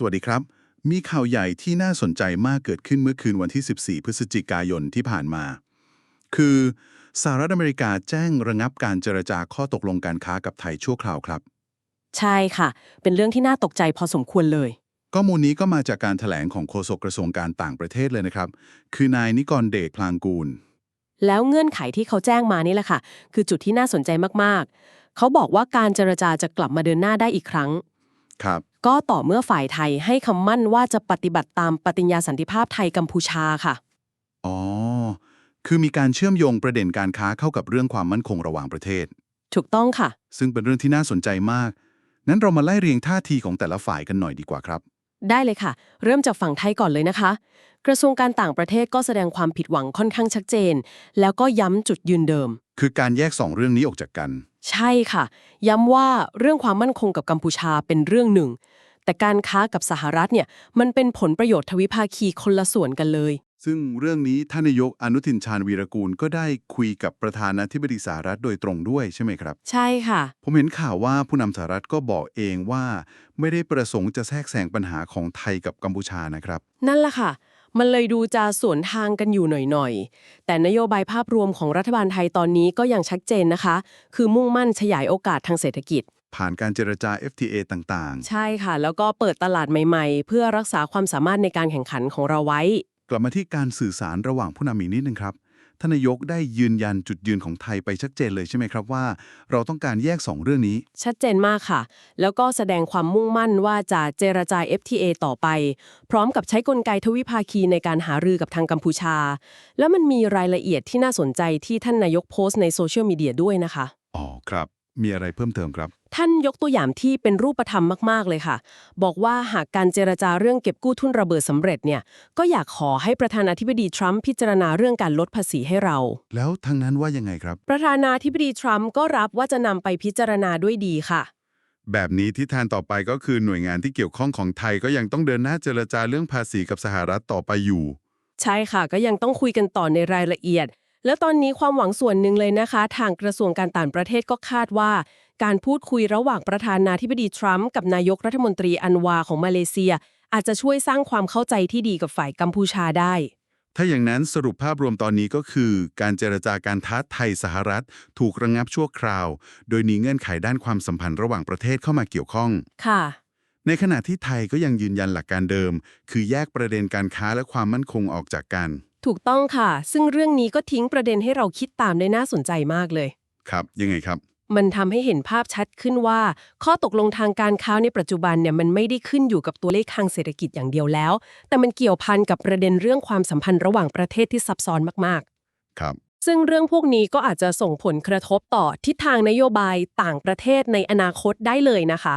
สวัสดีครับ มีข่าวใหญ่ที่น่าสนใจมากเกิดขึ้นเมื่อคืนวันที่ 14 พฤศจิกายนที่ผ่านมา คือสหรัฐอเมริกาแจ้งระงับการเจรจาข้อตกลงการค้ากับไทยชั่วคราวครับ ใช่ค่ะ เป็นเรื่องที่น่าตกใจพอสมควรเลย ข้อมูลนี้ก็มาจากการถแถลงของโฆษกกระทรวงการต่างประเทศเลยนะครับ คือนายนิกรเดชพลางกูล แล้วเงื่อนไขที่เขาแจ้งมานี่แหละค่ะ คือจุดที่น่าสนใจมากๆ เขาบอกว่าการเจรจาจะกลับมาเดินหน้าได้อีกครั้ง ครับก็ต่อเมื่อฝ่ายไทยให้คำมั่นว่าจะปฏิบัติตามปฏิญญาสันติภาพไทยกัมพูชาค่ะ อ๋อ คือมีการเชื่อมโยงประเด็นการค้าเข้ากับเรื่องความมั่นคงระหว่างประเทศ ถูกต้องค่ะ ซึ่งเป็นเรื่องที่น่าสนใจมาก นั้นเรามาไล่เรียงท่าทีของแต่ละฝ่ายกันหน่อยดีกว่าครับ ได้เลยค่ะ เริ่มจากฝั่งไทยก่อนเลยนะคะ กระทรวงการต่างประเทศก็แสดงความผิดหวังค่อนข้างชัดเจน แล้วก็ย้ำจุดยืนเดิม คือการแยกสองเรื่องนี้ออกจากกัน ใช่ค่ะ ย้ำว่าเรื่องความมั่นคงกับกัมพูชาเป็นเรื่องหนึ่ง แต่การค้ากับสหรัฐเนี่ยมันเป็นผลประโยชน์ทวิภาคีคนละส่วนกันเลย ซึ่งเรื่องนี้ท่านนายกอนุทินชาญวีรกูลก็ได้คุยกับประธานาธิบดีสหรัฐโดยตรงด้วยใช่ไหมครับ ใช่ค่ะ ผมเห็นข่าวว่าผู้นำสหรัฐก็บอกเองว่า ไม่ได้ประสงค์จะแทรกแซงปัญหาของไทยกับกัมพูชานะครับ นั่นแหละค่ะ มันเลยดูจะสวนทางกันอยู่หน่อยๆ แต่นโยบายภาพรวมของรัฐบาลไทยตอนนี้ก็ยังชัดเจนนะคะ คือมุ่งมั่นขยายโอกาสทางเศรษฐกิจผ่านการเจรจา FTA ต่างใช่ค่ะ แล้วก็เปิดตลาดใหม่ ๆ เพื่อรักษาความสามารถในการแข่งขันของเราไว้ๆ กลับมาที่การสื่อสารระหว่างผู้นำอีกนิดนึงครับท่านนายกได้ยืนยันจุดยืนของไทยไปชัดเจนเลยใช่ไหมครับว่า เราต้องการแยกสองเรื่องนี้ ชัดเจนมากค่ะ แล้วก็แสดงความมุ่งมั่นว่าจะเจรจา FTA ต่อไป พร้อมกับใช้กลไกทวิภาคีในการหารือกับทางกัมพูชา แล้วมันมีรายละเอียดที่น่าสนใจที่ท่านนายกโพสต์ในโซเชียลมีเดียด้วยนะคะ อ๋อครับ มีอะไรเพิ่มเติมครับ ท่านยกตัวอย่างที่เป็นรูปธรรมมาก ๆ เลยค่ะ บอกว่าหากการเจรจาเรื่องเก็บกู้ทุนระเบิดสำเร็จเนี่ยก็อยากขอให้ประธานาธิบดีทรัมป์พิจารณาเรื่องการลดภาษีให้เรา แล้วทางนั้นว่ายังไงครับ ประธานาธิบดีทรัมป์ก็รับว่าจะนำไปพิจารณาด้วยดีค่ะ แบบนี้ที่แทนต่อไปก็คือหน่วยงานที่เกี่ยวข้องของไทยก็ยังต้องเดินหน้าเจรจาเรื่องภาษีกับสหรัฐต่อไปอยู่ ใช่ค่ะก็ยังต้องคุยกันต่อในรายละเอียด แล้วตอนนี้ความหวังส่วนหนึ่งเลยนะคะ ทางกระทรวงการต่างประเทศก็คาดว่า การพูดคุยระหว่างประธานาธิบดีทรัมป์กับนายกรัฐมนตรีอันวาของมาเลเซีย อาจจะช่วยสร้างความเข้าใจที่ดีกับฝ่ายกัมพูชาได้ ถ้าอย่างนั้นสรุปภาพรวมตอนนี้ก็คือ การเจรจาการท้าไทยสหรัฐ ถูกระงับชั่วคราว โดยมีเงื่อนไขด้านความสัมพันธ์ระหว่างประเทศเข้ามาเกี่ยวข้อง ค่ะในขณะที่ไทยก็ยังยืนยันหลักการเดิม คือแยกประเด็นการค้าและความมั่นคงออกจากกัน ถูกต้องค่ะ ซึ่งเรื่องนี้ก็ทิ้งประเด็นให้เราคิดตามได้น่าสนใจมากเลย ครับ ยังไงครับ มันทำให้เห็นภาพชัดขึ้นว่า ข้อตกลงทางการค้าในปัจจุบันเนี่ยมันไม่ได้ขึ้นอยู่กับตัวเลขทางเศรษฐกิจอย่างเดียวแล้ว แต่มันเกี่ยวพันกับประเด็นเรื่องความสัมพันธ์ระหว่างประเทศที่ซับซ้อนมากครับ ๆ ซึ่งเรื่องพวกนี้ก็อาจจะส่งผลกระทบต่อทิศทางนโยบายต่างประเทศในอนาคตได้เลยนะคะ